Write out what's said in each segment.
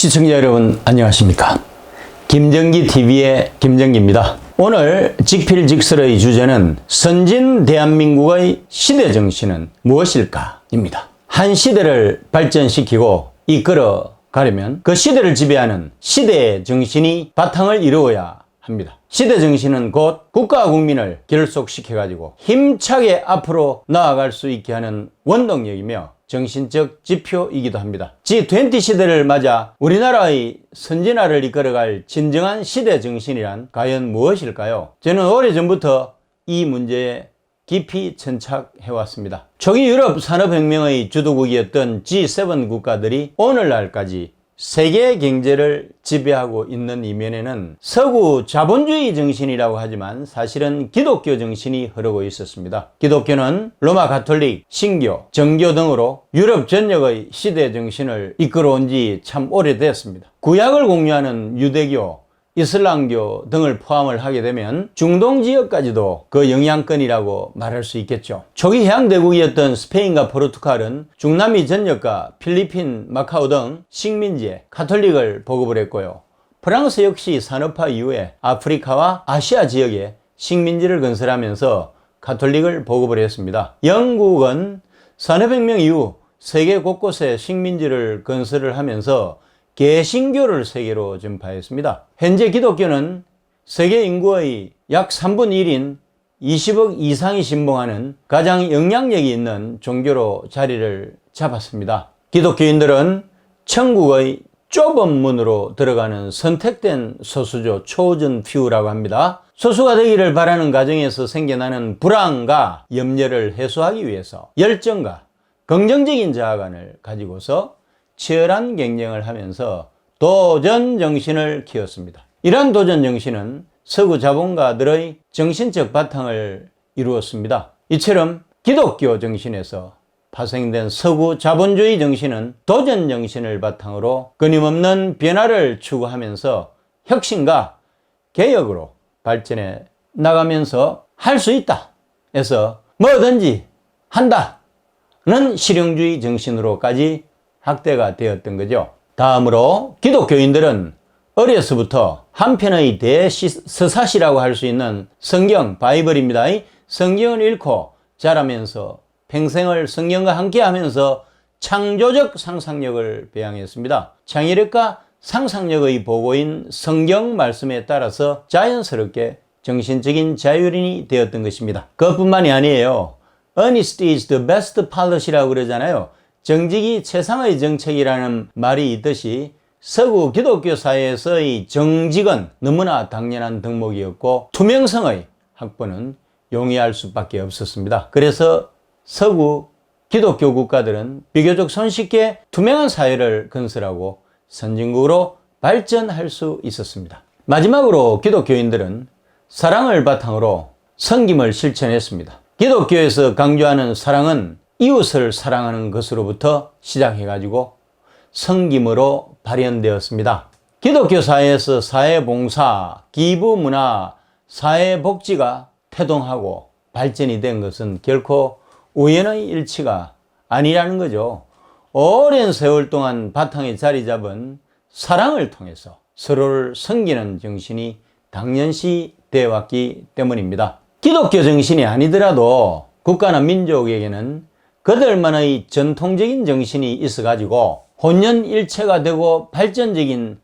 시청자 여러분 안녕하십니까? 김정기 TV의 김정기입니다. 오늘 직필직설의 주제는 선진 대한민국의 시대 정신은 무엇일까 입니다. 한 시대를 발전시키고 이끌어 가려면 그 시대를 지배하는 시대의 정신이 바탕을 이루어야 합니다. 시대 정신은 곧 국가와 국민을 결속시켜 가지고 힘차게 앞으로 나아갈 수 있게 하는 원동력이며 정신적 지표이기도 합니다. G20 시대를 맞아 우리나라의 선진화를 이끌어갈 진정한 시대 정신이란 과연 무엇일까요? 저는 오래전부터 이 문제에 깊이 천착해 왔습니다. 초기 유럽 산업혁명의 주도국이었던 G7 국가들이 오늘날까지 세계 경제를 지배하고 있는 이면에는 서구 자본주의 정신이라고 하지만 사실은 기독교 정신이 흐르고 있었습니다. 기독교는 로마 가톨릭, 신교, 정교 등으로 유럽 전역의 시대 정신을 이끌어온 지 참 오래됐습니다. 구약을 공유하는 유대교, 이슬람교 등을 포함을 하게 되면 중동 지역까지도 그 영향권이라고 말할 수 있겠죠. 초기 해양대국이었던 스페인과 포르투갈은 중남미 전역과 필리핀, 마카오 등 식민지에 카톨릭을 보급을 했고요. 프랑스 역시 산업화 이후에 아프리카와 아시아 지역에 식민지를 건설하면서 카톨릭을 보급을 했습니다. 영국은 산업혁명 이후 세계 곳곳에 식민지를 건설을 하면서 개신교를 세계로 전파했습니다. 현재 기독교는 세계 인구의 약 3분의 1인 20억 이상이 신봉하는 가장 영향력이 있는 종교로 자리를 잡았습니다. 기독교인들은 천국의 좁은 문으로 들어가는 선택된 소수죠. 초전 퓨라고 합니다. 소수가 되기를 바라는 가정에서 생겨나는 불안과 염려를 해소하기 위해서 열정과 긍정적인 자아관을 가지고서 치열한 경쟁을 하면서 도전 정신을 키웠습니다. 이러한 도전 정신은 서구 자본가들의 정신적 바탕을 이루었습니다. 이처럼 기독교 정신에서 파생된 서구 자본주의 정신은 도전 정신을 바탕으로 끊임없는 변화를 추구하면서 혁신과 개혁으로 발전해 나가면서 할 수 있다. 해서 뭐든지 한다는 실용주의 정신으로까지 확대가 되었던 거죠. 다음으로 기독교인들은 어려서부터 한편의 대서사시라고 할 수 있는 성경, 바이블입니다. 성경을 읽고 자라면서 평생을 성경과 함께 하면서 창조적 상상력을 배양했습니다. 창의력과 상상력의 보고인 성경 말씀에 따라서 자연스럽게 정신적인 자율인이 되었던 것입니다. 그것뿐만이 아니에요. Honesty is the best policy라고 그러잖아요. 정직이 최상의 정책이라는 말이 있듯이 서구 기독교 사회에서의 정직은 너무나 당연한 덕목이었고 투명성의 확보는 용이할 수밖에 없었습니다. 그래서 서구 기독교 국가들은 비교적 손쉽게 투명한 사회를 건설하고 선진국으로 발전할 수 있었습니다. 마지막으로 기독교인들은 사랑을 바탕으로 성김을 실천했습니다. 기독교에서 강조하는 사랑은 이웃을 사랑하는 것으로부터 시작해가지고 성김으로 발현되었습니다. 기독교 사회에서 사회봉사, 기부문화, 사회복지가 태동하고 발전이 된 것은 결코 우연의 일치가 아니라는 거죠. 오랜 세월 동안 바탕에 자리 잡은 사랑을 통해서 서로를 섬기는 정신이 당연시 되어 왔기 때문입니다. 기독교 정신이 아니더라도 국가나 민족에게는 그들만의 전통적인 정신이 있어가지고 혼연일체가 되고 발전적인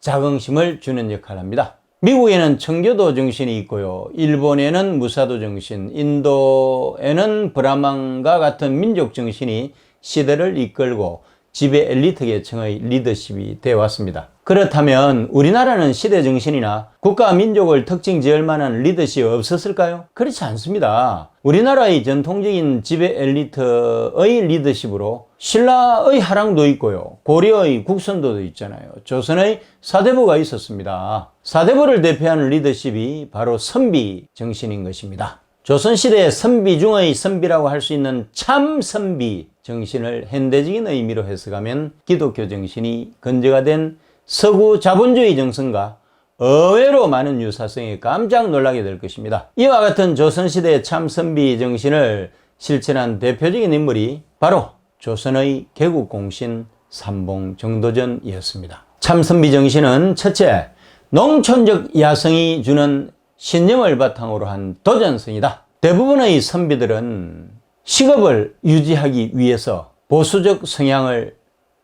자긍심을 주는 역할을 합니다. 미국에는 청교도 정신이 있고요. 일본에는 무사도 정신, 인도에는 브라만과 같은 민족 정신이 시대를 이끌고 지배 엘리트 계층의 리더십이 되어 왔습니다. 그렇다면 우리나라는 시대 정신이나 국가 민족을 특징 지을 만한 리더십이 없었을까요? 그렇지 않습니다. 우리나라의 전통적인 지배 엘리트의 리더십으로 신라의 하랑도 있고요. 고려의 국선도도 있잖아요. 조선의 사대부가 있었습니다. 사대부를 대표하는 리더십이 바로 선비 정신인 것입니다. 조선시대의 선비 중의 선비라고 할 수 있는 참 선비 정신을 현대적인 의미로 해석하면 기독교 정신이 건재가 된 서구 자본주의 정신과 의외로 많은 유사성에 깜짝 놀라게 될 것입니다. 이와 같은 조선시대의 참 선비 정신을 실천한 대표적인 인물이 바로 조선의 개국공신 삼봉 정도전이었습니다. 참선비 정신은 첫째, 농촌적 야성이 주는 신념을 바탕으로 한 도전성이다. 대부분의 선비들은 식업을 유지하기 위해서 보수적 성향을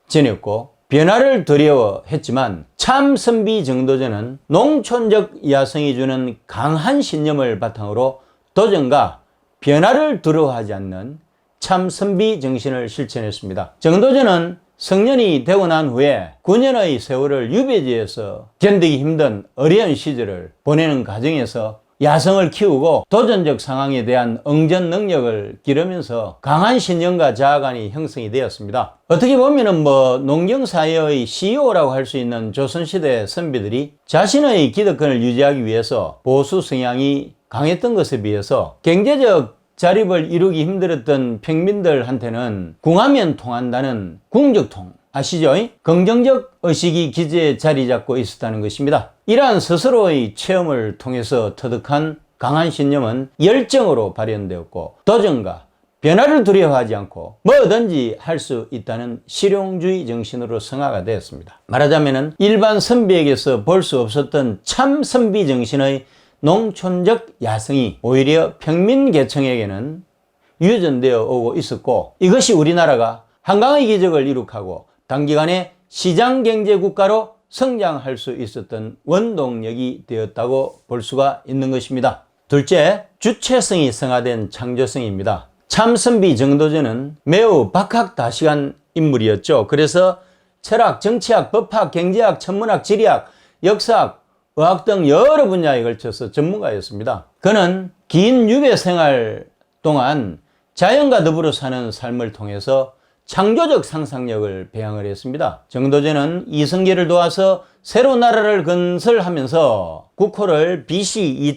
지녔고 변화를 두려워했지만 참 선비 정도전은 농촌적 야성이 주는 강한 신념을 바탕으로 도전과 변화를 두려워하지 않는 참 선비 정신을 실천했습니다. 정도전은 성년이 되고 난 후에 9년의 세월을 유배지에서 견디기 힘든 어려운 시절을 보내는 과정에서 야성을 키우고 도전적 상황에 대한 응전 능력을 기르면서 강한 신념과 자아관이 형성이 되었습니다. 어떻게 보면은 뭐 농경사회의 CEO라고 할 수 있는 조선시대 선비들이 자신의 기득권을 유지하기 위해서 보수 성향이 강했던 것에 비해서 경제적 자립을 이루기 힘들었던 평민들한테는 궁하면 통한다는 궁적통 아시죠? 긍정적 의식이 기재에 자리 잡고 있었다는 것입니다. 이러한 스스로의 체험을 통해서 터득한 강한 신념은 열정으로 발현되었고 도전과 변화를 두려워하지 않고 뭐든지 할 수 있다는 실용주의 정신으로 성화가 되었습니다. 말하자면 일반 선비에게서 볼 수 없었던 참 선비 정신의 농촌적 야성이 오히려 평민 계층에게는 유전되어 오고 있었고 이것이 우리나라가 한강의 기적을 이룩하고 단기간에 시장 경제 국가로 성장할 수 있었던 원동력이 되었다고 볼 수가 있는 것입니다. 둘째, 주체성이 성화된 창조성입니다. 참선비 정도전은 매우 박학다식한 인물이었죠. 그래서 철학, 정치학, 법학, 경제학, 천문학, 지리학, 역사학, 의학 등 여러 분야에 걸쳐서 전문가였습니다. 그는 긴 유배 생활 동안 자연과 더불어 사는 삶을 통해서 창조적 상상력을 배양을 했습니다. 정도전은 이성계를 도와서 새로 나라를 건설하면서 국호를 BC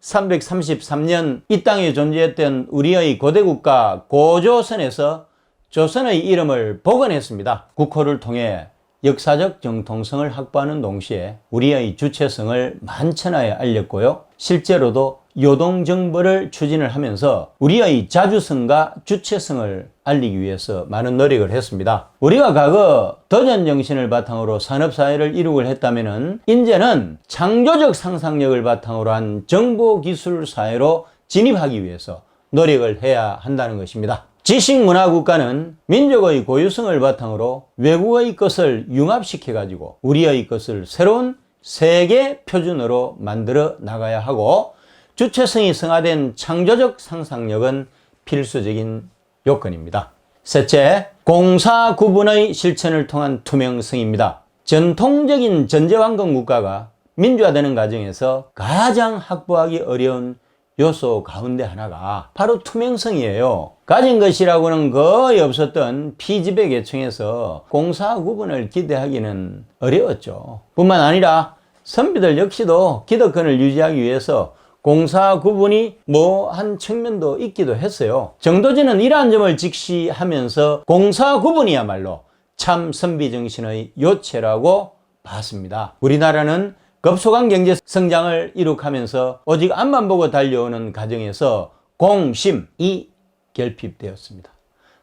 2333년 이 땅에 존재했던 우리의 고대국가 고조선에서 조선의 이름을 복원했습니다. 국호를 통해 역사적 정통성을 확보하는 동시에 우리의 주체성을 만천하에 알렸고요. 실제로도 요동 정벌을 추진을 하면서 우리의 자주성과 주체성을 알리기 위해서 많은 노력을 했습니다. 우리가 과거 도전 정신을 바탕으로 산업사회를 이룩을 했다면 이제는 창조적 상상력을 바탕으로 한 정보기술사회로 진입하기 위해서 노력을 해야 한다는 것입니다. 지식문화국가는 민족의 고유성을 바탕으로 외국의 것을 융합시켜 가지고 우리의 것을 새로운 세계 표준으로 만들어 나가야 하고 주체성이 성화된 창조적 상상력은 필수적인 요건입니다. 셋째, 공사 구분의 실천을 통한 투명성입니다. 전통적인 전제왕건 국가가 민주화되는 과정에서 가장 확보하기 어려운 요소 가운데 하나가 바로 투명성이에요. 가진 것이라고는 거의 없었던 피지배 계층에서 공사 구분을 기대하기는 어려웠죠. 뿐만 아니라 선비들 역시도 기득권을 유지하기 위해서 공사 구분이 뭐한 측면도 있기도 했어요. 정도전은 이러한 점을 직시하면서 공사 구분이야말로 참 선비 정신의 요체라고 봤습니다. 우리나라는 급속한 경제 성장을 이룩하면서 오직 앞만 보고 달려오는 과정에서 공심이 결핍되었습니다.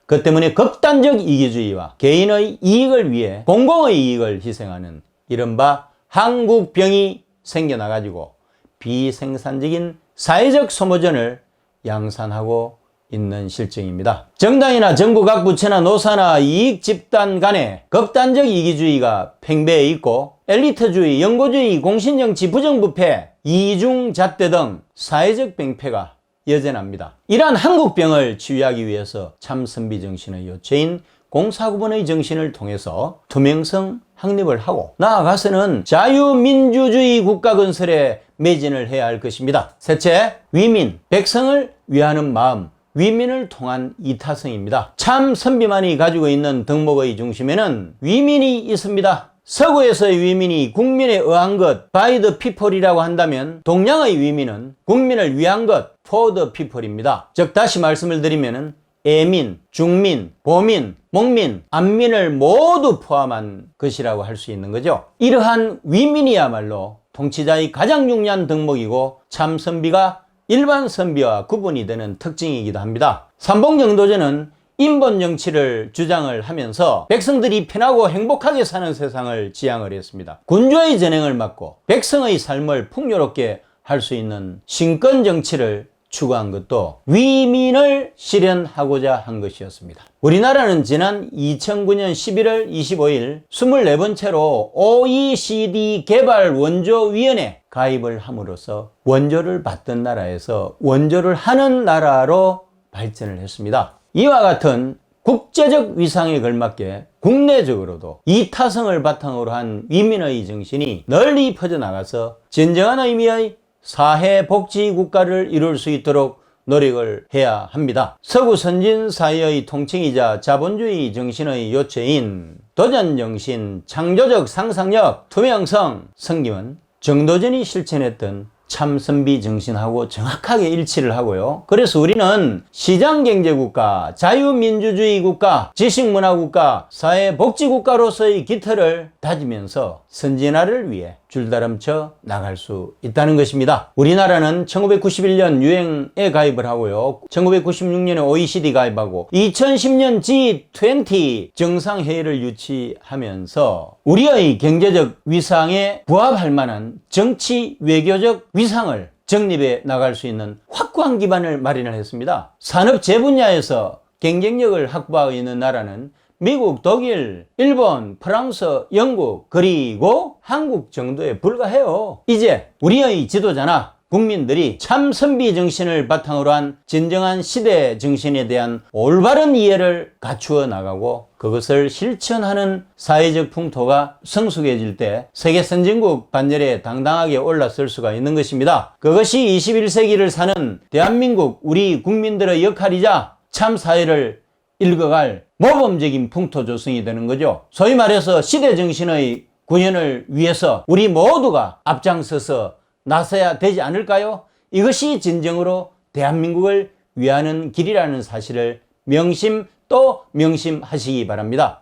그 때문에 극단적 이기주의와 개인의 이익을 위해 공공의 이익을 희생하는 이른바 한국병이 생겨나가지고 비생산적인 사회적 소모전을 양산하고 있는 실정입니다. 정당이나 정부 각 부처나 노사나 이익 집단 간에 극단적 이기주의가 팽배해 있고 엘리트주의, 연고주의, 공신정치, 부정부패, 이중잣대 등 사회적 병폐가 여전합니다. 이러한 한국병을 치유하기 위해서 참선비 정신의 요체인 공사구분의 정신을 통해서 투명성 확립을 하고 나아가서는 자유민주주의 국가 건설에 매진을 해야 할 것입니다. 셋째, 위민, 백성을 위하는 마음, 위민을 통한 이타성입니다. 참 선비만이 가지고 있는 덕목의 중심에는 위민이 있습니다. 서구에서의 위민이 국민에 의한 것, by the people이라고 한다면 동양의 위민은 국민을 위한 것, for the people입니다. 즉 다시 말씀을 드리면은 애민, 중민, 보민, 목민, 안민을 모두 포함한 것이라고 할 수 있는 거죠. 이러한 위민이야말로 통치자의 가장 중요한 덕목이고 참 선비가 일반 선비와 구분이 되는 특징이기도 합니다. 삼봉정도전은 인본 정치를 주장을 하면서 백성들이 편하고 행복하게 사는 세상을 지향을 했습니다. 군주의 전행을 막고 백성의 삶을 풍요롭게 할 수 있는 신권 정치를 추구한 것도 위민을 실현하고자 한 것이었습니다. 우리나라는 지난 2009년 11월 25일 24번째로 OECD 개발 원조위원회 가입을 함으로써 원조를 받던 나라에서 원조를 하는 나라로 발전을 했습니다. 이와 같은 국제적 위상에 걸맞게 국내적으로도 이타성을 바탕으로 한 위민의 정신이 널리 퍼져나가서 진정한 의미의 사회복지 국가를 이룰 수 있도록 노력을 해야 합니다. 서구 선진 사회의 통칭이자 자본주의 정신의 요체인 도전 정신, 창조적 상상력, 투명성, 성김은 정도전이 실천했던 참선비 정신하고 정확하게 일치를 하고요. 그래서 우리는 시장경제국가, 자유민주주의 국가, 지식문화국가, 사회복지국가로서의 기틀을 다지면서 선진화를 위해 줄다름쳐 나갈 수 있다는 것입니다. 우리나라는 1991년 유행에 가입을 하고요. 1996년에 OECD 가입하고 2010년 G20 정상회의를 유치하면서 우리의 경제적 위상에 부합할 만한 정치 외교적 위상을 정립해 나갈 수 있는 확고한 기반을 마련을 했습니다. 산업 재 분야에서 경쟁력을 확보하고 있는 나라는 미국, 독일, 일본, 프랑스, 영국, 그리고 한국 정도에 불과해요. 이제 우리의 지도자나 국민들이 참 선비 정신을 바탕으로 한 진정한 시대 정신에 대한 올바른 이해를 갖추어 나가고 그것을 실천하는 사회적 풍토가 성숙해질 때 세계 선진국 반열에 당당하게 올라설 수가 있는 것입니다. 그것이 21세기를 사는 대한민국 우리 국민들의 역할이자 참 사회를 읽어갈 모범적인 풍토 조성이 되는 거죠. 소위 말해서 시대 정신의 구현을 위해서 우리 모두가 앞장서서 나서야 되지 않을까요? 이것이 진정으로 대한민국을 위하는 길이라는 사실을 명심 또 명심하시기 바랍니다.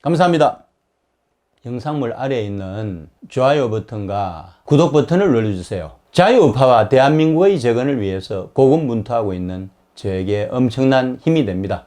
감사합니다. 영상물 아래에 있는 좋아요 버튼과 구독 버튼을 눌러주세요. 자유우파와 대한민국의 재건을 위해서 고군분투하고 있는 저에게 엄청난 힘이 됩니다.